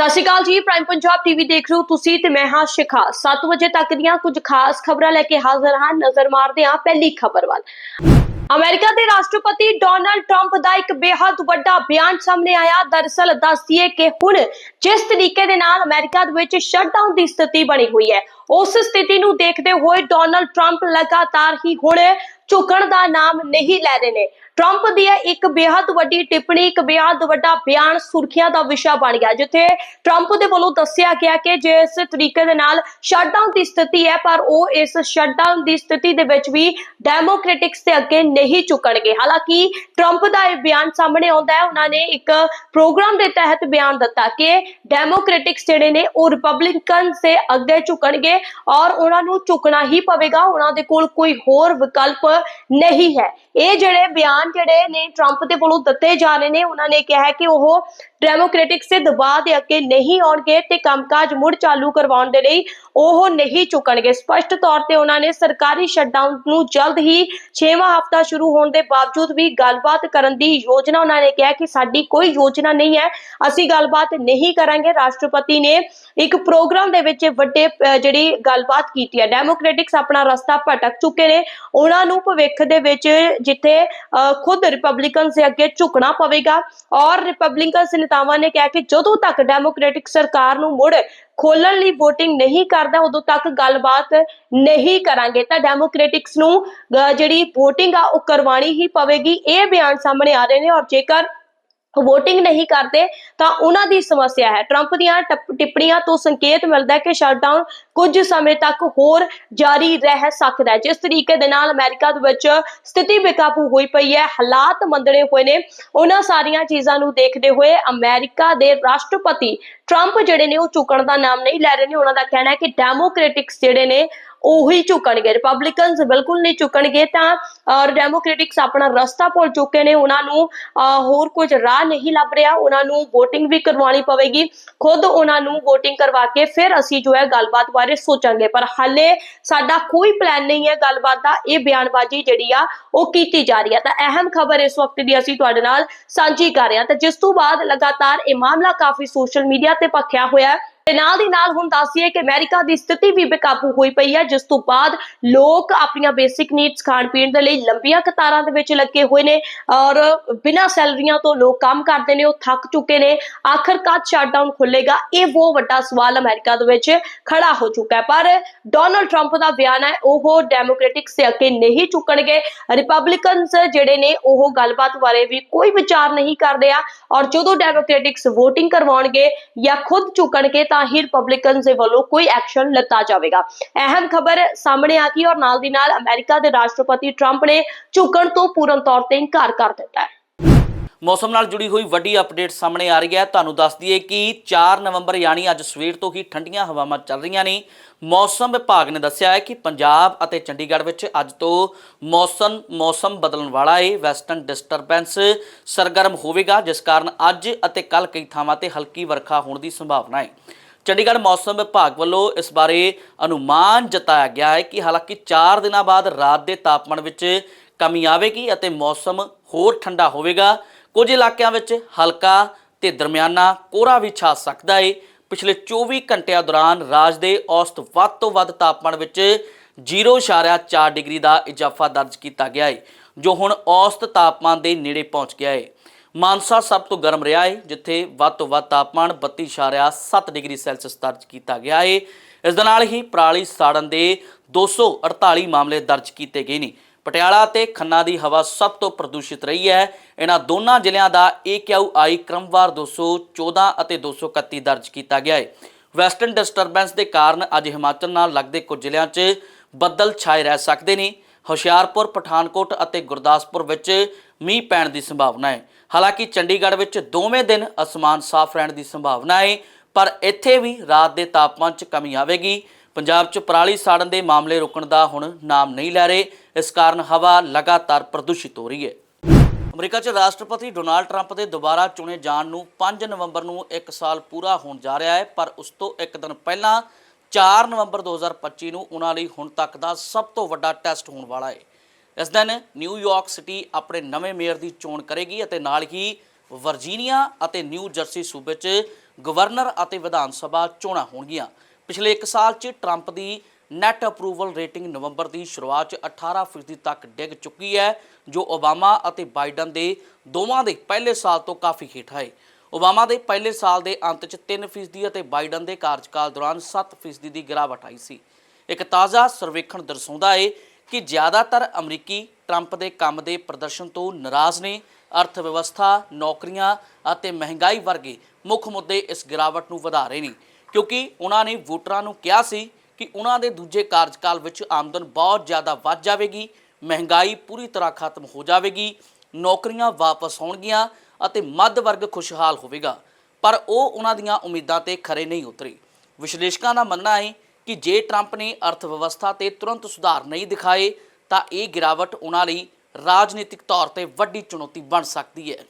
ਸਤਿ ਸ਼੍ਰੀ ਅਕਾਲ ਜੀ prime Punjab TV ਦੇਖ ਰਹੇ ਹੋ ਤੁਸੀਂ ਤੇ ਮੈਂ ਹਾਂ ਸ਼ਿਖਾ। 7 ਵਜੇ ਤੱਕ ਦੀਆਂ ਕੁਝ ਖਾਸ ਖਬਰਾਂ ਲੈ ਕੇ ਹਾਜ਼ਰ ਹਾਂ, ਨਜ਼ਰ ਮਾਰਦੇ ਹਾਂ ਪਹਿਲੀ ਖਬਰ ਵੱਲ। ਅਮਰੀਕਾ ਦੇ ਰਾਸ਼ਟਰਪਤੀ ਡੋਨਲਡ ਟਰੰਪ ਦਾ ਇੱਕ ਬੇहद ਵੱਡਾ ਬਿਆਨ ਸਾਹਮਣੇ ਆਇਆ। ਦਰਅਸਲ ਦੱਸੀਏ ਕਿ ਹੁਣ ਜਿਸ ਤਰੀਕੇ ਦੇ ਨਾਲ ਅਮਰੀਕਾ ਦੇ ਵਿੱਚ ਸ਼ਟਡਾਊਨ ਦੀ ਸਥਿਤੀ ਬਣੀ ਹੋਈ ਹੈ, ਉਸ ਸਥਿਤੀ ਨੂੰ ਦੇਖਦੇ ਹੋਏ ਡੋਨਲਡ ਟਰੰਪ ਲਗਾਤਾਰ ਹੀ ਹੁਣ ਝੁਕਣ ਦਾ ਨਾਮ ਨਹੀਂ ਲੈ ਰਹੇ ਨੇ। ਟਰੰਪ ਦੀ ਇੱਕ ਬੇਹੱਦ ਵੱਡੀ ਟਿੱਪਣੀ, ਇੱਕ ਬੇਹੱਦ ਵੱਡਾ ਬਿਆਨ ਸੁਰਖੀਆਂ ਦਾ ਵਿਸ਼ਾ ਬਣ ਗਿਆ, ਜਿੱਥੇ ਟਰੰਪ ਦੇ ਵੱਲੋਂ ਦੱਸਿਆ ਗਿਆ ਕਿ ਜਿਸ ਤਰੀਕੇ ਦੇ ਨਾਲ ਸ਼ਟਡਾਊਨ ਦੀ ਸਥਿਤੀ ਹੈ, ਪਰ ਉਹ ਇਸ ਸ਼ਟਡਾਊਨ ਦੀ ਸਥਿਤੀ ਦੇ ਵਿੱਚ ਵੀ ਡੈਮੋਕ੍ਰੈਟਿਕਸ ਦੇ ਅੱਗੇ ਨਹੀਂ ਝੁਕਣਗੇ। ਹਾਲਾਂਕਿ ਟਰੰਪ ਦਾ ਇਹ ਬਿਆਨ ਸਾਹਮਣੇ ਆਉਂਦਾ ਹੈ। ਉਹਨਾਂ ਨੇ ਇੱਕ ਪ੍ਰੋਗਰਾਮ ਦੇ ਤਹਿਤ ਬਿਆਨ ਦਿੱਤਾ ਕਿ ਡੈਮੋਕ੍ਰੈਟਿਕਸ ਜਿਹੜੇ ਨੇ ਉਹ ਰਿਪਬਲਿਕਨ ਦੇ ਅੱਗੇ ਝੁਕਣਗੇ ਔਰ ਉਹਨਾਂ ਨੂੰ ਝੁਕਣਾ ਹੀ ਪਵੇਗਾ। ਉਹਨਾਂ ਦੇ ਕੋਲ ਕੋਈ ਹੋਰ ਵਿਕਲਪ ਨਹੀਂ ਹੈ। ਇਹ ਜਿਹੜੇ ਬਿਆਨ ਜਿਹੜੇ ਨੇ ਟਰੰਪ ਦੇ ਵੱਲੋਂ ਦਿੱਤੇ ਜਾ ਰਹੇ ਨੇ, ਉਹਨਾਂ ਨੇ ਕਿਹਾ ਹੈ ਕਿ ਉਹ ਡੈਮੋਕ੍ਰੈਟਿਕਸ ਦੇ ਦਬਾਅ ਦੇ ਅੱਗੇ ਨਹੀਂ ਆਉਣਗੇ ਤੇ ਕੰਮਕਾਜ ਮੁੜ ਚਾਲੂ ਕਰਵਾਉਣ ਦੇ ਲਈ ਉਹ ਨਹੀਂ ਝੁਕਣਗੇ ਸਪਸ਼ਟ ਤੌਰ ਤੇ ਉਹਨਾਂ ਨੇ ਸਰਕਾਰੀ ਸ਼ਟਡਾਊਨ ਨੂੰ ਜਲਦ ਹੀ 6ਵਾਂ ਹਫਤਾ ਸ਼ੁਰੂ ਹੋਣ ਦੇ ਬਾਵਜੂਦ ਵੀ ਗੱਲਬਾਤ ਕਰਨ ਦੀ ਯੋਜਨਾ ਉਹਨਾਂ ਨੇ ਕਿਹਾ ਕਿ ਸਾਡੀ ਕੋਈ ਯੋਜਨਾ ਨਹੀਂ ਹੈ, ਅਸੀਂ ਗੱਲਬਾਤ ਨਹੀਂ ਕਰਾਂਗੇ। ਰਾਸ਼ਟਰਪਤੀ ਨੇ ਇੱਕ ਪ੍ਰੋਗਰਾਮ ਦੇ ਵਿੱਚ ਵੱਡੇ ਜਿਹੜੀ ਗੱਲਬਾਤ ਕੀਤੀ ਹੈ। ਡੈਮੋਕ੍ਰੈਟਿਕਸ ਆਪਣਾ ਰਸਤਾ ਭਟਕ ਚੁੱਕੇ ਨੇ। ਉਹਨਾਂ ਨੂੰ ਭਵਿੱਖ ਦੇ ਵਿੱਚ ਜਿੱਥੇ ਖੁਦ ਰਿਪਬਲਿਕਨਸ ਦੇ ਅੱਗੇ ਝੁਕਣਾ ਪਵੇਗਾ ਔਰ ਰਿਪਬਲਿਕਨਸ ਨੇਤਾਵਾਂ ਨੇ ਕਿਹਾ ਕਿ ਜਦੋਂ ਤੱਕ ਡੈਮੋਕ੍ਰੈਟਿਕ ਸਰਕਾਰ ਨੂੰ ਮੁੜ ਖੋਲਣ ਲਈ VOTING ਨਹੀਂ ਕਰਦਾ ਉਦੋਂ ਤੱਕ ਗੱਲਬਾਤ ਨਹੀਂ ਕਰਾਂਗੇ। ਤਾਂ ਡੈਮੋਕ੍ਰੈਟਿਕਸ ਨੂੰ ਅਹ, ਜਿਹੜੀ VOTING ਆ ਉਹ ਕਰਵਾਣੀ ਹੀ ਪਵੇਗੀ। ਇਹ ਬਿਆਨ ਸਾਹਮਣੇ ਆ ਰਹੇ ਨੇ ਔਰ ਜੇਕਰ VOTING ਨਹੀਂ ਕਰਦੇ, ਤਾਂ ਉਹਨਾਂ ਦੀ ਸਮੱਸਿਆ ਹੈ। ਟਰੰਪ ਦੀਆਂ ਟਿੱਪਣੀਆਂ ਤੋਂ ਸੰਕੇਤ ਮਿਲਦਾ ਹੈ ਕਿ ਸ਼ਟਡਾਊਨ ਕੁਝ ਸਮੇਂ ਤੱਕ ਹੋਰ ਜਾਰੀ ਰਹਿ ਸਕਦਾ ਹੈ। ਜਿਸ ਤਰੀਕੇ ਦੇ ਨਾਲ ਅਮਰੀਕਾ ਦੇ ਵਿੱਚ ਸਥਿਤੀ ਬੇਕਾਬੂ ਹੋਈ ਪਈ ਹੈ, ਹਾਲਾਤ ਮੰਦੜੇ ਹੋਏ ਨੇ। ਉਹਨਾਂ ਸਾਰੀਆਂ ਚੀਜ਼ਾਂ ਨੂੰ ਦੇਖਦੇ ਹੋਏ ਅਮਰੀਕਾ ਦੇ ਰਾਸ਼ਟਰਪਤੀ ਟਰੰਪ ਜਿਹੜੇ ਨੇ ਉਹ ਝੁਕਣ ਦਾ ਨਾਮ ਨਹੀਂ ਲੈ ਰਹੇ ਨੇ, ਉਹਨਾਂ ਦਾ ਕਹਿਣਾ ਹੈ ਕਿ ਡੈਮੋਕ੍ਰੈਟਿਕਸ ਜਿਹੜੇ ਨੇ ਉਹੀ ਝੁਕਣਗੇ ਰਿਪਬਲਿਕਨਸ ਬਿਲਕੁਲ ਨਹੀਂ ਝੁਕਣਗੇ ਤਾਂ ਔਰ ਡੈਮੋਕ੍ਰੈਟਿਕਸ ਆਪਣਾ ਰਸਤਾ ਭੁੱਲ ਚੁੱਕੇ ਨੇ, ਉਹਨਾਂ ਨੂੰ ਹੋਰ ਕੁਝ ਰਾਹ ਨਹੀਂ ਲੱਭ ਰਿਹਾ, ਉਹਨਾਂ ਨੂੰ VOTING ਵੀ ਕਰਵਾਉਣੀ ਪਵੇਗੀ, ਖੁਦ ਉਹਨਾਂ ਨੂੰ VOTING ਕਰਵਾ ਕੇ ਫਿਰ ਅਸੀਂ ਜੋ ਹੈ ਗੱਲਬਾਤ ਬਾਰੇ ਸੋਚਾਂਗੇ, ਪਰ ਹਾਲੇ ਸਾਡਾ ਕੋਈ ਪਲਾਨ ਨਹੀਂ ਹੈ ਗੱਲਬਾਤ ਦਾ, ਇਹ ਬਿਆਨਬਾਜ਼ੀ ਜਿਹੜੀ ਆ, ਉਹ ਕੀਤੀ ਜਾ ਰਹੀ ਹੈ। ਤਾਂ ਅਹਿਮ ਖਬਰ ਇਸ ਵਕਤ ਦੀ ਅਸੀਂ ਤੁਹਾਡੇ ਨਾਲ ਸਾਂਝੀ ਕਰ ਰਹੇ ਹਾਂ। ਤਾਂ ਜਿਸ ਤੋਂ ਬਾਅਦ ਲਗਾਤਾਰ ਇਹ ਮਾਮਲਾ ਕਾਫੀ ਸੋਸ਼ਲ ਮੀਡੀਆ ਤੇ ਭਖਿਆ ਹੋਇਆ ਤੇ ਨਾਲ ਦੀ ਨਾਲ ਹੁਣ ਦੱਸੀਏ ਕਿ ਅਮਰੀਕਾ ਦੀ ਸਥਿਤੀ ਵੀ ਬੇਕਾਬੂ ਹੋਈ ਪਈ ਹੈ, ਜਿਸ ਤੋਂ ਬਾਅਦ ਲੋਕ ਆਪਣੀਆਂ ਬੇਸਿਕ ਨੀਡਸ ਖਾਣ ਪੀਣ ਦੇ ਲਈ ਲੰਬੀਆਂ ਕਤਾਰਾਂ ਦੇ ਵਿੱਚ ਲੱਗੇ ਹੋਏ ਨੇ ਔਰ ਬਿਨਾਂ ਸੈਲਰੀਆਂ ਤੋਂ ਲੋਕ ਕੰਮ ਕਰਦੇ ਨੇ, ਉਹ ਥੱਕ ਚੁੱਕੇ ਨੇ। ਆਖਰ ਕਦ ਸ਼ਟਡਾਊਨ ਖੁੱਲੇਗਾ ਇਹ ਬਹੁਤ ਵੱਡਾ ਸਵਾਲ ਅਮਰੀਕਾ ਦੇ ਵਿੱਚ ਖੜਾ ਹੋ ਚੁੱਕਾ ਹੈ। ਪਰ ਡੋਨਲਡ ਟਰੰਪ ਦਾ ਬਿਆਨ ਹੈ, ਉਹ ਡੈਮੋਕ੍ਰੈਟਿਕਸ ਦੇ ਅੱਗੇ ਨਹੀਂ ਚੁੱਕਣਗੇ ਰਿਪਬਲਿਕਨਸ ਜਿਹੜੇ ਨੇ, ਉਹ ਗੱਲਬਾਤ ਬਾਰੇ ਵੀ ਕੋਈ ਵਿਚਾਰ ਨਹੀਂ ਕਰਦੇ ਆ ਔਰ ਜਦੋਂ ਡੈਮੋਕ੍ਰੈਟਿਕਸ VOTING ਕਰਵਾਉਣਗੇ ਜਾਂ ਖੁਦ ਚੁੱਕਣਗੇ ਤਾਂ ਹੀ ਰਿਪਬਲਿਕਨਸ ਦੇ ਵੱਲੋਂ ਕੋਈ ਐਕਸ਼ਨ ਲਿੱਤਾ ਜਾਵੇਗਾ। ਅਹਿਮ ਖਬਰ ਸਾਹਮਣੇ ਆ ਗਈ ਔਰ ਨਾਲ ਦੀ ਨਾਲ ਅਮਰੀਕਾ ਦੇ ਰਾਸ਼ਟਰਪਤੀ ਟਰੰਪ ਨੇ ਝੁਕਣ ਤੋਂ ਪੂਰਨ ਤੌਰ ਤੇ ਇਨਕਾਰ ਕਰ ਦਿੱਤਾ ਹੈ। ਮੌਸਮ ਨਾਲ ਜੁੜੀ ਹੋਈ ਵੱਡੀ ਅਪਡੇਟ ਸਾਹਮਣੇ ਆ ਰਹੀ ਹੈ। ਤੁਹਾਨੂੰ ਦੱਸ ਦਈਏ ਕਿ 4 ਨਵੰਬਰ ਯਾਨੀ ਅੱਜ ਸਵੇਰ ਤੋਂ ਹੀ ਠੰਡੀਆਂ ਹਵਾਵਾਂ ਚੱਲ ਰਹੀਆਂ ਨੇ। ਮੌਸਮ ਵਿਭਾਗ ਨੇ ਦੱਸਿਆ ਹੈ ਕਿ ਪੰਜਾਬ ਅਤੇ ਚੰਡੀਗੜ੍ਹ ਵਿੱਚ ਅੱਜ ਤੋਂ ਮੌਸਮ ਮੌਸਮ ਬਦਲਣ ਵਾਲਾ ਹੈ ਵੈਸਟਰਨ ਡਿਸਟਰਬੈਂਸ ਸਰਗਰਮ ਹੋਵੇਗਾ, ਜਿਸ ਕਾਰਨ ਅੱਜ ਅਤੇ ਕੱਲ ਕਈ ਥਾਵਾਂ ਤੇ ਹਲਕੀ ਵਰਖਾ ਹੋਣ ਦੀ ਸੰਭਾਵਨਾ ਹੈ ਚੰਡੀਗੜ੍ਹ ਮੌਸਮ ਵਿਭਾਗ ਵੱਲੋਂ ਇਸ ਬਾਰੇ ਅਨੁਮਾਨ ਜਤਾਇਆ ਗਿਆ ਹੈ ਕਿ ਹਾਲਾਂਕਿ 4 ਦਿਨਾਂ ਬਾਅਦ ਰਾਤ ਦੇ ਤਾਪਮਾਨ ਵਿੱਚ ਕਮੀ ਆਵੇਗੀ ਅਤੇ ਮੌਸਮ ਹੋਰ ਠੰਡਾ ਹੋਵੇਗਾ। ਕੁਝ ਇਲਾਕਿਆਂ ਵਿੱਚ ਹਲਕਾ ਤੇ ਦਰਮਿਆਨਾ ਕੋਹਰਾ ਵੀ ਛਾ ਸਕਦਾ ਏ। ਪਿਛਲੇ 24 ਘੰਟਿਆਂ ਦੌਰਾਨ ਰਾਜ ਦੇ ਔਸਤ ਵੱਧ ਤੋਂ ਵੱਧ ਤਾਪਮਾਨ ਵਿੱਚ 0.4 ਡਿਗਰੀ ਦਾ ਇਜ਼ਾਫਾ ਦਰਜ ਕੀਤਾ ਗਿਆ ਏ, ਜੋ ਹੁਣ ਔਸਤ ਤਾਪਮਾਨ ਦੇ ਨੇੜੇ ਪਹੁੰਚ ਗਿਆ ਏ। ਮਾਨਸਾ ਸਭ ਤੋਂ ਗਰਮ ਰਿਹਾ ਏ, ਜਿੱਥੇ ਵੱਧ ਤੋਂ ਵੱਧ ਤਾਪਮਾਨ 32.7 ਡਿਗਰੀ ਸੈਲਸੀਅਸ ਦਰਜ ਕੀਤਾ ਗਿਆ ਏ। ਇਸ ਦੇ ਨਾਲ ਹੀ ਪਰਾਲੀ ਸਾੜਨ ਦੇ 248 ਮਾਮਲੇ ਦਰਜ ਕੀਤੇ ਗਏ ਨੇ। ਪਟਿਆਲਾ ਤੇ ਖੰਨਾ ਦੀ ਹਵਾ ਸਭ ਤੋਂ ਪ੍ਰਦੂਸ਼ਿਤ ਰਹੀ ਹੈ। ਇਹਨਾਂ ਦੋਨਾਂ ਜ਼ਿਲ੍ਹਿਆਂ ਦਾ AQI ਕ੍ਰਮਵਾਰ 214 ਅਤੇ 231 ਦਰਜ ਕੀਤਾ ਗਿਆ ਹੈ। ਵੈਸਟਰਨ ਡਿਸਟਰਬੈਂਸ ਦੇ ਕਾਰਨ ਅੱਜ ਹਿਮਾਚਲ ਨਾਲ ਲੱਗਦੇ ਕੁਝ ਜ਼ਿਲ੍ਹਿਆਂ 'ਚ ਬੱਦਲ ਛਾਏ ਰਹਿ ਸਕਦੇ ਨੇ। ਹੁਸ਼ਿਆਰਪੁਰ, ਪਠਾਨਕੋਟ ਅਤੇ ਗੁਰਦਾਸਪੁਰ ਵਿੱਚ ਮੀਂਹ ਪੈਣ ਦੀ ਸੰਭਾਵਨਾ ਹੈ। ਹਾਲਾਂਕਿ ਚੰਡੀਗੜ੍ਹ ਵਿੱਚ ਦੋਵੇਂ ਦਿਨ ਅਸਮਾਨ ਸਾਫ਼ ਰਹਿਣ ਦੀ ਸੰਭਾਵਨਾ ਹੈ, ਪਰ ਇੱਥੇ ਵੀ ਰਾਤ ਦੇ ਤਾਪਮਾਨ 'ਚ ਕਮੀ ਆਵੇਗੀ। ਪੰਜਾਬ 'ਚ ਪਰਾਲੀ ਸਾੜਨ ਦੇ ਮਾਮਲੇ ਰੁਕਣ ਦਾ ਹੁਣ ਨਾਮ ਨਹੀਂ ਲੈ ਰਹੇ। ਇਸ ਕਾਰਨ ਹਵਾ ਲਗਾਤਾਰ ਪ੍ਰਦੂਸ਼ਿਤ ਹੋ ਰਹੀ ਹੈ। ਅਮਰੀਕਾ 'ਚ ਰਾਸ਼ਟਰਪਤੀ ਡੋਨਾਲਡ ਟਰੰਪ ਦੇ ਦੁਬਾਰਾ ਚੁਣੇ ਜਾਣ ਨੂੰ 5 ਨਵੰਬਰ ਨੂੰ 1 ਸਾਲ ਪੂਰਾ ਹੋਣ ਜਾ ਰਿਹਾ ਹੈ, ਪਰ ਉਸ ਤੋਂ ਇੱਕ ਦਿਨ ਪਹਿਲਾਂ 4 ਨਵੰਬਰ 2025 ਨੂੰ ਉਹਨਾਂ ਲਈ ਹੁਣ ਤੱਕ ਦਾ ਸਭ ਤੋਂ ਵੱਡਾ ਟੈਸਟ ਹੋਣ ਵਾਲਾ ਹੈ। ਇਸ ਦਿਨ ਨਿਊਯਾਰਕ ਸਿਟੀ ਆਪਣੇ ਨਵੇਂ ਮੇਅਰ ਦੀ ਚੋਣ ਕਰੇਗੀ ਅਤੇ ਨਾਲ ਹੀ ਵਰਜੀਨੀਆ ਅਤੇ ਨਿਊ ਜਰਸੀ ਸੂਬੇ 'ਚ ਗਵਰਨਰ ਅਤੇ ਵਿਧਾਨ ਸਭਾ ਚੋਣਾਂ ਹੋਣਗੀਆਂ। ਪਿਛਲੇ 1 ਸਾਲ 'ਚ ਟਰੰਪ ਦੀ ਨੈਟ ਅਪਰੂਵਲ ਰੇਟਿੰਗ ਨਵੰਬਰ ਦੀ ਸ਼ੁਰੂਆਤ 'ਚ 18% ਤੱਕ ਡਿੱਗ ਚੁੱਕੀ ਹੈ, ਜੋ ਓਬਾਮਾ ਅਤੇ ਬਾਈਡਨ ਦੇ ਦੋਵਾਂ ਦੇ ਪਹਿਲੇ ਸਾਲ ਤੋਂ ਕਾਫੀ ਹੇਠ ਹੈ। ਓਬਾਮਾ ਦੇ ਪਹਿਲੇ ਸਾਲ ਦੇ ਅੰਤ 'ਚ 3% ਅਤੇ ਬਾਈਡਨ ਦੇ ਕਾਰਜਕਾਲ ਦੌਰਾਨ 7% ਦੀ ਗਿਰਾਵਟ ਆਈ ਸੀ। ਇੱਕ ਤਾਜ਼ਾ ਸਰਵੇਖਣ ਦਰਸਾਉਂਦਾ ਹੈ ਕਿ ਜ਼ਿਆਦਾਤਰ ਅਮਰੀਕੀ ਟਰੰਪ ਦੇ ਕੰਮ ਦੇ ਪ੍ਰਦਰਸ਼ਨ ਤੋਂ ਨਾਰਾਜ਼ ਨੇ। ਅਰਥ ਵਿਵਸਥਾ ਨੌਕਰੀਆਂ ਅਤੇ ਮਹਿੰਗਾਈ ਵਰਗੇ ਮੁੱਖ ਮੁੱਦੇ ਇਸ ਗਿਰਾਵਟ ਨੂੰ ਵਧਾ ਰਹੇ ਨੇ। ਕਿਉਂਕਿ ਉਹਨਾਂ ਨੇ ਵੋਟਰਾਂ ਨੂੰ ਕਿਹਾ ਸੀ ਕਿ ਉਹਨਾਂ ਦੇ ਦੂਜੇ ਕਾਰਜਕਾਲ ਵਿੱਚ ਆਮਦਨ ਬਹੁਤ ਜ਼ਿਆਦਾ ਵੱਧ ਜਾਵੇਗੀ, ਮਹਿੰਗਾਈ ਪੂਰੀ ਤਰ੍ਹਾਂ ਖਤਮ ਹੋ ਜਾਵੇਗੀ, ਨੌਕਰੀਆਂ ਵਾਪਸ ਹੋਣਗੀਆਂ ਅਤੇ ਮੱਧ ਵਰਗ ਖੁਸ਼ਹਾਲ ਹੋਵੇਗਾ। ਪਰ ਉਹ ਉਹਨਾਂ ਦੀਆਂ ਉਮੀਦਾਂ ਤੇ ਖਰੇ ਨਹੀਂ ਉਤਰੇ। ਵਿਸ਼ਲੇਸ਼ਕਾਂ ਦਾ ਮੰਨਣਾ ਹੈ ਕਿ ਜੇ ਟਰੰਪ ਨੇ ਅਰਥ ਵਿਵਸਥਾ ਤੇ ਤੁਰੰਤ ਸੁਧਾਰ ਨਹੀਂ ਦਿਖਾਏ, ਤਾਂ ਇਹ ਗਿਰਾਵਟ ਉਹਨਾਂ ਲਈ ਰਾਜਨੀਤਿਕ ਤੌਰ ਤੇ ਵੱਡੀ ਚੁਣੌਤੀ ਬਣ ਸਕਦੀ ਹੈ।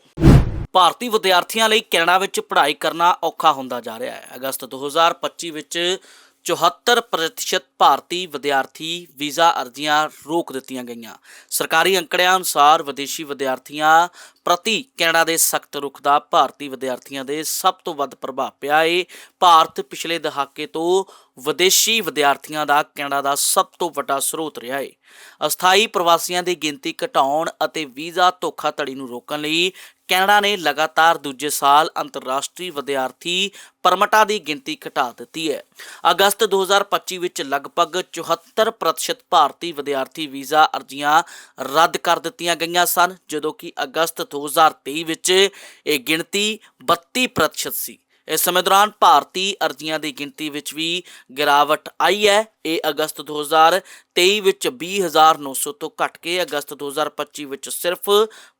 ਭਾਰਤੀ ਵਿਦਿਆਰਥੀਆਂ ਲਈ ਕੈਨੇਡਾ ਵਿੱਚ ਪੜ੍ਹਾਈ ਕਰਨਾ ਔਖਾ ਹੁੰਦਾ ਜਾ ਰਿਹਾ ਹੈ। ਅਗਸਤ 2025 ਵਿੱਚ 74% ਭਾਰਤੀ ਵਿਦਿਆਰਥੀ ਵੀਜ਼ਾ ਅਰਜ਼ੀਆਂ ਰੋਕ ਦਿੱਤੀਆਂ ਗਈਆਂ। ਸਰਕਾਰੀ ਅੰਕੜਿਆਂ ਅਨੁਸਾਰ ਵਿਦੇਸ਼ੀ ਵਿਦਿਆਰਥੀਆਂ ਪ੍ਰਤੀ ਕੈਨੇਡਾ ਦੇ ਸਖਤ ਰੁਖ ਦਾ ਭਾਰਤੀ ਵਿਦਿਆਰਥੀਆਂ ਦੇ ਸਭ ਤੋਂ ਵੱਧ ਪ੍ਰਭਾਵ ਪਿਆ ਏ। ਭਾਰਤ ਪਿਛਲੇ ਦਹਾਕੇ ਤੋਂ ਵਿਦੇਸ਼ੀ ਵਿਦਿਆਰਥੀਆਂ ਦਾ ਕੈਨੇਡਾ ਦਾ ਸਭ ਤੋਂ ਵੱਡਾ ਸਰੋਤ ਰਿਹਾ ਏ। ਅਸਥਾਈ ਪ੍ਰਵਾਸੀਆਂ ਦੀ ਗਿਣਤੀ ਘਟਾਉਣ ਅਤੇ ਵੀਜ਼ਾ ਧੋਖਾਧੜੀ ਨੂੰ ਰੋਕਣ ਲਈ ਕੈਨੇਡਾ ਨੇ ਲਗਾਤਾਰ ਦੂਜੇ ਸਾਲ ਅੰਤਰਰਾਸ਼ਟਰੀ ਵਿਦਿਆਰਥੀ ਪਰਮਟਾਂ ਦੀ ਗਿਣਤੀ ਘਟਾ ਦਿੱਤੀ ਹੈ। ਅਗਸਤ 2025 ਵਿੱਚ ਲਗਭਗ 74% ਭਾਰਤੀ ਵਿਦਿਆਰਥੀ ਵੀਜ਼ਾ ਅਰਜ਼ੀਆਂ ਰੱਦ ਕਰ ਦਿੱਤੀਆਂ ਗਈਆਂ ਸਨ, ਜਦੋਂ ਕਿ ਅਗਸਤ 2023 ਵਿੱਚ ਇਹ ਗਿਣਤੀ 32% ਸੀ। ਇਸ ਸਮੇਂ ਦੌਰਾਨ ਭਾਰਤੀ ਅਰਜ਼ੀਆਂ ਦੀ ਗਿਣਤੀ ਵਿੱਚ ਵੀ ਗਿਰਾਵਟ ਆਈ ਹੈ। ਇਹ ਅਗਸਤ 2023 ਵਿੱਚ 20900 ਤੋਂ ਘਟ ਕੇ ਅਗਸਤ 2025 ਵਿੱਚ ਸਿਰਫ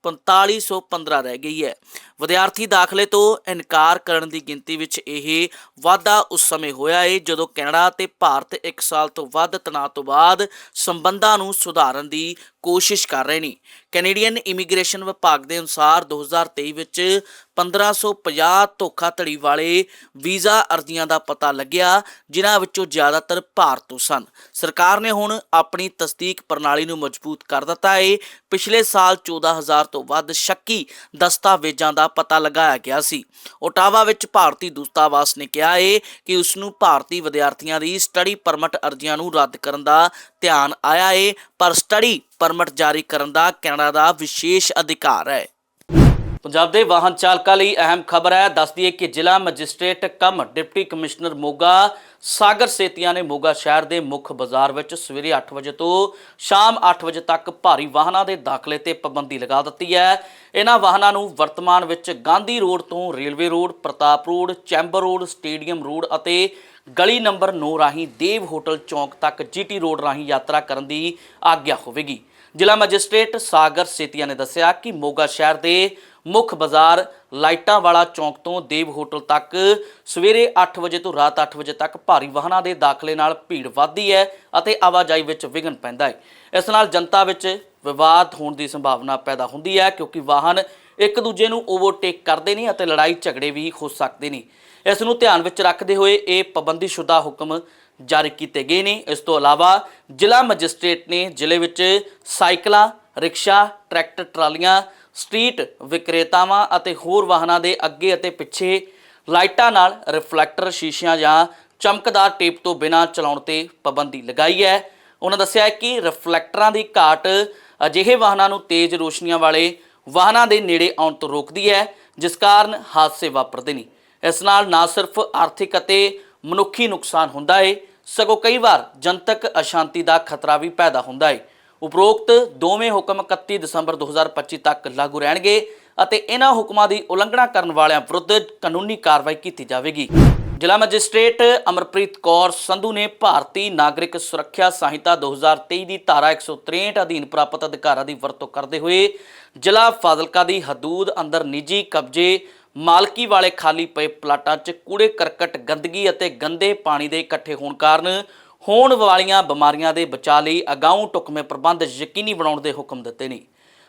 4515 ਰਹਿ ਗਈ ਹੈ। ਵਿਦਿਆਰਥੀ ਦਾਖਲੇ ਤੋਂ ਇਨਕਾਰ ਕਰਨ ਦੀ ਗਿਣਤੀ ਵਿੱਚ ਇਹ ਵਾਧਾ ਉਸ ਸਮੇਂ ਹੋਇਆ ਹੈ ਜਦੋਂ ਕੈਨੇਡਾ ਤੇ ਭਾਰਤ 1 ਸਾਲ ਤੋਂ ਵੱਧ ਤਣਾਅ ਤੋਂ ਬਾਅਦ ਸੰਬੰਧਾਂ ਨੂੰ ਸੁਧਾਰਨ ਦੀ ਕੋਸ਼ਿਸ਼ ਕਰ ਰਹੇ ਨੇ। ਕੈਨੇਡੀਅਨ ਇਮੀਗ੍ਰੇਸ਼ਨ ਵਿਭਾਗ ਦੇ ਅਨੁਸਾਰ 2023 ਵਿੱਚ 1550 ਧੋਖਾਧੜੀ ਵਾਲੇ ਵੀਜ਼ਾ ਅਰਜ਼ੀਆਂ ਦਾ ਪਤਾ ਲੱਗਿਆ, ਜਿਨ੍ਹਾਂ ਵਿੱਚੋਂ ਜ਼ਿਆਦਾਤਰ ਭਾਰਤ ਤੋਂ ਸਨ। ਸਰਕਾਰ ਨੇ ਹੁਣ ਆਪਣੀ ਤਸਦੀਕ ਪ੍ਰਣਾਲੀ ਨੂੰ ਮਜ਼ਬੂਤ ਕਰ ਦਿੱਤਾ ਹੈ ਪਿਛਲੇ ਸਾਲ 14000 ਤੋਂ ਵੱਧ ਸ਼ੱਕੀ ਦਸਤਾਵੇਜ਼ਾਂ ਦਾ ਪਤਾ ਲਗਾਇਆ ਗਿਆ ਸੀ। ਓਟਾਵਾ ਵਿੱਚ ਭਾਰਤੀ ਦੂਤਾਵਾਸ ਨੇ ਕਿਹਾ ਹੈ ਕਿ ਉਸ ਨੂੰ ਭਾਰਤੀ ਵਿਦਿਆਰਥੀਆਂ ਦੀ ਸਟੱਡੀ ਪਰਮਿਟ ਅਰਜ਼ੀਆਂ ਨੂੰ ਰੱਦ ਕਰਨ ਦਾ ਧਿਆਨ ਆਇਆ ਹੈ ਪਰ ਸਟੱਡੀ ਪਰਮਿਟ ਜਾਰੀ ਕਰਨ ਦਾ ਕੈਨੇਡਾ ਦਾ ਵਿਸ਼ੇਸ਼ ਅਧਿਕਾਰ ਹੈ। ਪੰਜਾਬ ਦੇ ਵਾਹਨ ਚਾਲਕਾਂ ਲਈ ਅਹਿਮ ਖਬਰ ਹੈ। ਦੱਸਦੀ ਹੈ ਕਿ ਜ਼ਿਲ੍ਹਾ magistrate cum deputy commissioner Moga Sagar Setia ਨੇ ਮੋਗਾ ਸ਼ਹਿਰ ਦੇ ਮੁੱਖ ਬਾਜ਼ਾਰ ਵਿੱਚ ਸਵੇਰੇ 8 ਵਜੇ ਤੋਂ ਸ਼ਾਮ 8 ਵਜੇ ਤੱਕ ਭਾਰੀ ਵਾਹਨਾਂ ਦੇ ਦਾਖਲੇ ਤੇ ਪਾਬੰਦੀ ਲਗਾ ਦਿੱਤੀ ਹੈ। ਇਹਨਾਂ ਵਾਹਨਾਂ ਨੂੰ ਵਰਤਮਾਨ ਵਿੱਚ ਗਾਂਧੀ ਰੋਡ ਤੋਂ railway road, Pratap road, chamber road, stadium road ਅਤੇ ਗਲੀ ਨੰਬਰ 9 ਰਾਹੀਂ ਦੇਵ ਹੋਟਲ ਚੌਂਕ ਤੱਕ ਜੀਟੀ ਰੋਡ ਰਾਹੀਂ ਯਾਤਰਾ ਕਰਨ ਦੀ ਆਗਿਆ ਹੋਵੇਗੀ। ਜ਼ਿਲ੍ਹਾ ਮੈਜਿਸਟ੍ਰੇਟ ਸਾਗਰ ਸੇਤੀਆ ਨੇ ਦੱਸਿਆ ਕਿ ਮੋਗਾ ਸ਼ਹਿਰ ਦੇ ਮੁੱਖ ਬਾਜ਼ਾਰ ਲਾਈਟਾਂ ਵਾਲਾ ਚੌਂਕ ਤੋਂ ਦੇਵ ਹੋਟਲ ਤੱਕ ਸਵੇਰੇ 8 ਵਜੇ ਤੋਂ ਰਾਤ 8 ਵਜੇ ਤੱਕ ਭਾਰੀ ਵਾਹਨਾਂ ਦੇ ਦਾਖਲੇ ਨਾਲ ਭੀੜ ਵੱਧਦੀ ਹੈ ਅਤੇ ਆਵਾਜਾਈ ਵਿੱਚ ਵਿਘਨ ਪੈਂਦਾ ਹੈ। ਇਸ ਨਾਲ ਜਨਤਾ ਵਿੱਚ ਵਿਵਾਦ ਹੋਣ ਦੀ ਸੰਭਾਵਨਾ ਪੈਦਾ ਹੁੰਦੀ ਹੈ ਕਿਉਂਕਿ ਵਾਹਨ ਇੱਕ ਦੂਜੇ ਨੂੰ ਓਵਰਟੇਕ ਕਰਦੇ ਨੇ ਅਤੇ ਲੜਾਈ ਝਗੜੇ ਵੀ ਹੋ ਸਕਦੇ ਨੇ। ਇਸ ਨੂੰ ਧਿਆਨ ਵਿੱਚ ਰੱਖਦੇ ਹੋਏ ਇਹ ਪਾਬੰਦੀਸ਼ੁਦਾ ਹੁਕਮ ਜਾਰੀ ਕੀਤੇ ਗਏ ਨੇ। ਇਸ ਤੋਂ ਇਲਾਵਾ ਜ਼ਿਲ੍ਹਾ ਮੈਜਿਸਟ੍ਰੇਟ ਨੇ ਜ਼ਿਲ੍ਹੇ ਵਿੱਚ ਸਾਈਕਲਾਂ, ਰਿਕਸ਼ਾ, ਟਰੈਕਟਰ, ਟਰਾਲੀਆਂ, ਸਟਰੀਟ ਵਿਕਰੇਤਾਵਾਂ ਅਤੇ ਹੋਰ ਵਾਹਨਾਂ ਦੇ ਅੱਗੇ ਅਤੇ ਪਿੱਛੇ ਲਾਈਟਾਂ ਨਾਲ ਰਿਫਲੈਕਟਰ ਸ਼ੀਸ਼ਿਆਂ ਜਾਂ ਚਮਕਦਾਰ ਟੇਪ ਤੋਂ ਬਿਨਾਂ ਚਲਾਉਣ ਤੇ ਪਾਬੰਦੀ ਲਗਾਈ ਹੈ। ਉਹਨਾਂ ਦੱਸਿਆ ਕਿ ਰਿਫਲੈਕਟਰਾਂ ਦੀ ਘਾਟ ਅਜਿਹੇ ਵਾਹਨਾਂ ਨੂੰ ਤੇਜ਼ ਰੋਸ਼ਨੀਆਂ ਵਾਲੇ ਵਾਹਨਾਂ ਦੇ ਨੇੜੇ ਆਉਣ ਤੋਂ ਰੋਕਦੀ ਹੈ, ਜਿਸ ਕਾਰਨ ਹਾਦਸੇ ਵਾਪਰਦੇ ਨੇ। ਇਸ ਨਾਲ ਨਾ ਸਿਰਫ ਆਰਥਿਕ ਅਤੇ ਮਨੁੱਖੀ ਨੁਕਸਾਨ ਹੁੰਦਾ ਹੈ ਸਗੋਂ ਕਈ ਵਾਰ ਜਨਤਕ ਅਸ਼ਾਂਤੀ ਦਾ ਖਤਰਾ ਵੀ ਪੈਦਾ ਹੁੰਦਾ ਹੈ ਉਪਰੋਕਤ ਦੋਵੇਂ ਹੁਕਮ 31 ਦਸੰਬਰ 2025 ਤੱਕ ਲਾਗੂ ਰਹਿਣਗੇ ਅਤੇ ਇਹਨਾਂ ਹੁਕਮਾਂ ਦੀ ਉਲੰਘਣਾ ਕਰਨ ਵਾਲਿਆਂ ਵਿਰੁੱਧ ਕਾਨੂੰਨੀ ਕਾਰਵਾਈ ਕੀਤੀ ਜਾਵੇਗੀ। ਜ਼ਿਲ੍ਹਾ ਮੈਜਿਸਟ੍ਰੇਟ ਅਮਰਪ੍ਰੀਤ ਕੌਰ ਸੰਧੂ ਨੇ ਭਾਰਤੀ ਨਾਗਰਿਕ ਸੁਰੱਖਿਆ ਸੰਹਿਤਾ 2023 ਦੀ ਧਾਰਾ 163 ਅਧੀਨ ਪ੍ਰਾਪਤ ਅਧਿਕਾਰਾਂ ਦੀ ਵਰਤੋਂ ਕਰਦੇ ਹੋਏ ਜ਼ਿਲ੍ਹਾ ਫਾਜ਼ਿਲਕਾ ਦੀ ਹਦੂਦ ਅੰਦਰ ਨਿੱਜੀ ਕਬਜ਼ੇ ਮਾਲਕੀ ਵਾਲੇ ਖਾਲੀ ਪਏ ਪਲਾਟਾਂ 'ਚ ਕੂੜੇ, ਕਰਕਟ, ਗੰਦਗੀ ਅਤੇ ਗੰਦੇ ਪਾਣੀ ਦੇ ਇਕੱਠੇ ਹੋਣ ਕਾਰਨ ਹੋਣ ਵਾਲੀਆਂ ਬਿਮਾਰੀਆਂ ਦੇ ਬਚਾਅ ਲਈ ਅਗਾਊਂ ਟੁਕਮੇ ਪ੍ਰਬੰਧ ਯਕੀਨੀ ਬਣਾਉਣ ਦੇ ਹੁਕਮ ਦਿੱਤੇ ਨੇ।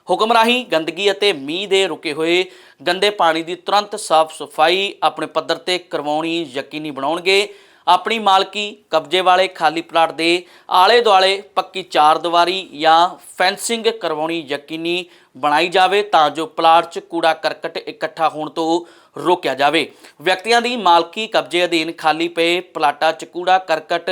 ਹੁਕਮ ਰਾਹੀਂ ਗੰਦਗੀ ਅਤੇ ਮੀਂਹ ਦੇ ਰੁਕੇ ਹੋਏ ਗੰਦੇ ਪਾਣੀ ਦੀ ਤੁਰੰਤ ਸਾਫ਼ ਸਫ਼ਾਈ ਆਪਣੇ ਪੱਧਰ ਤੇ ਕਰਵਾਉਣੀ ਯਕੀਨੀ ਬਣਾਉਣਗੇ। ਆਪਣੀ ਮਾਲਕੀ ਕਬਜ਼ੇ ਵਾਲੇ ਖਾਲੀ ਪਲਾਟ ਦੇ ਆਲੇ ਦੁਆਲੇ ਪੱਕੀ ਚਾਰ ਦੀਵਾਰੀ ਜਾਂ ਫੈਂਸਿੰਗ ਕਰਵਾਉਣੀ ਯਕੀਨੀ ਬਣਾਈ ਜਾਵੇ ਤਾਂ ਜੋ ਪਲਾਟ 'ਚ ਕੂੜਾ ਕਰਕਟ ਇਕੱਠਾ ਹੋਣ ਤੋਂ ਰੋਕਿਆ ਜਾਵੇ। ਵਿਅਕਤੀਆਂ ਦੀ ਮਾਲਕੀ ਕਬਜ਼ੇ ਅਧੀਨ ਖਾਲੀ ਪਏ ਪਲਾਟਾਂ 'ਚ ਕੂੜਾ ਕਰਕਟ,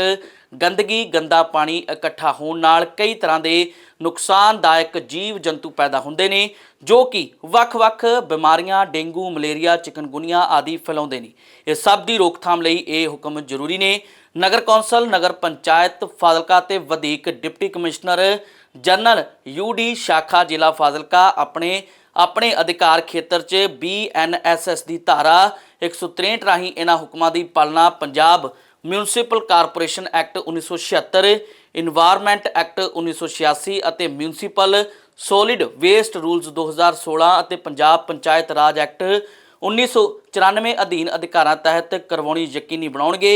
ਗੰਦਗੀ, ਗੰਦਾ ਪਾਣੀ ਇਕੱਠਾ ਹੋਣ ਨਾਲ ਕਈ ਤਰ੍ਹਾਂ ਦੇ ਨੁਕਸਾਨਦਾਇਕ ਜੀਵ ਜੰਤੂ ਪੈਦਾ ਹੁੰਦੇ ਨੇ, ਜੋ ਕਿ ਵੱਖ-ਵੱਖ ਬਿਮਾਰੀਆਂ, ਡੇਂਗੂ, ਮਲੇਰੀਆ, ਚਿਕਨਗੁਨੀਆ ਆਦਿ ਫੈਲਾਉਂਦੇ ਨੇ। ਇਹ ਸਭ ਦੀ ਰੋਕਥਾਮ ਲਈ ਇਹ ਹੁਕਮ ਜ਼ਰੂਰੀ ਨੇ। ਨਗਰ ਕੌਂਸਲ, ਨਗਰ ਪੰਚਾਇਤ, ਫਾਜ਼ਿਲਕਾ ਤੇ ਵਧੀਕ ਡਿਪਟੀ ਕਮਿਸ਼ਨਰ ਜਨਰਲ ਯੂਡੀ ਸ਼ਾਖਾ ਜ਼ਿਲ੍ਹਾ ਫਾਜ਼ਿਲਕਾ ਆਪਣੇ ਆਪਣੇ ਅਧਿਕਾਰ ਖੇਤਰ 'ਚ ਬੀਐਨਐਸਐਸ ਦੀ ਧਾਰਾ 163 ਰਾਹੀਂ ਇਹਨਾਂ ਹੁਕਮਾਂ ਦੀ ਪਾਲਣਾ Punjab municipal corporation act 1976 environment act 1986 ਅਤੇ ਮਿਊਨਿਸਪਲ ਸੋਲਿਡ ਵੇਸਟ ਰੂਲਸ 2016 ਅਤੇ ਪੰਜਾਬ ਪੰਚਾਇਤ ਰਾਜ ਐਕਟ 1994 ਅਧੀਨ ਅਧਿਕਾਰਾਂ ਤਹਿਤ ਕਰਵਾਉਣੀ ਯਕੀਨੀ ਬਣਾਉਣਗੇ।